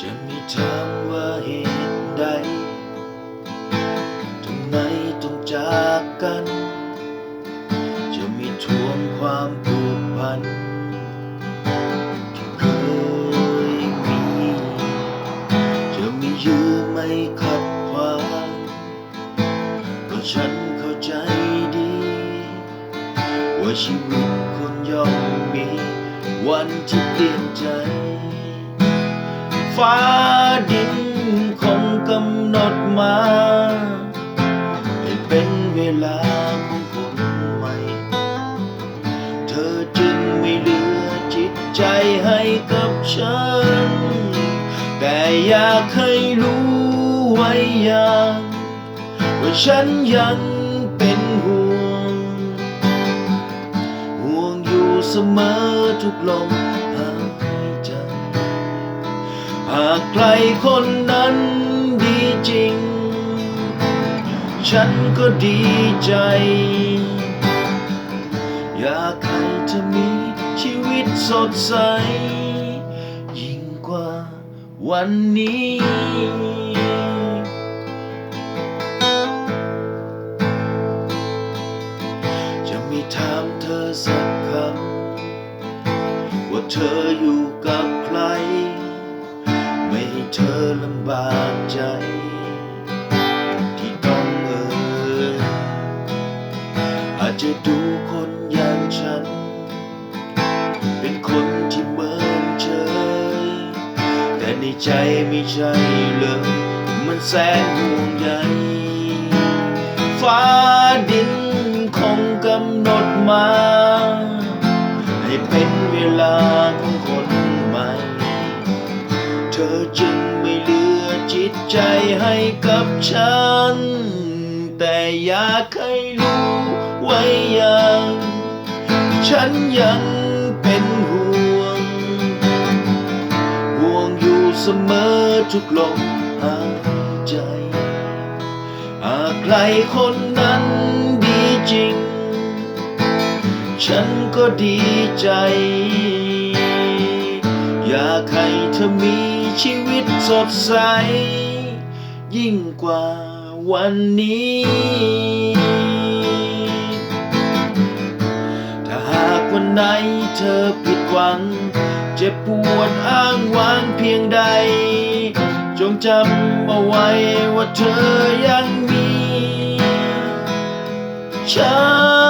จะมีถามว่าเหตุใดทำไมต้องจากกัน จะมีทวงความผูกพันที่เคยมีจะมียื้อไม่ขัดขวางก็ฉันเข้าใจดี ว่าชีวิตคนย่อมมีวันที่เปลี่ยนใจ ฟ้าดินคงกำหนดมาให้เป็นเวลาของคนใหม่ เธอจึงไม่เหลือจิตใจให้กับฉัน แต่อยากให้รู้ไว้อย่างว่าฉันยังเป็นห่วง ห่วงอยู่เสมอทุกลมากใครคนนั้นดีจริง ฉันก็ดีใจ อยากให้เธอมีชีวิตสดใส ยิ่งกว่าวันนี้จะม่ถามเธอสักคำว่าเธออยู่ำบากใจ ที่ต้องเอ่ยอาจจะดูคนอย่างฉัน เป็นคนที่เมินเฉยแต่ในใจไม่ใช่เลย มันแสนห่วงใยฟ้าดินคงกำหนดมา ให้เป็นเวลาของคนใหม่ เธอจึง จิตใจให้กับฉัน แต่อยากให้รู้ไว้ย่างฉันยังเป็นห่วง ห่วงอยู่เสมอทุกลมหายใจหากใครคนนั้นดีจริง ฉันก็ดีใจ อยากให้เธอมี ชีวิตสดใส ยิ่งกว่าวันนี้ ถ้าหากวันไหนเธอผิดหวัง เจ็บปวดอ้างว้างเพียงใด จงจำเอาไว้ว่าเธอยังมีฉัน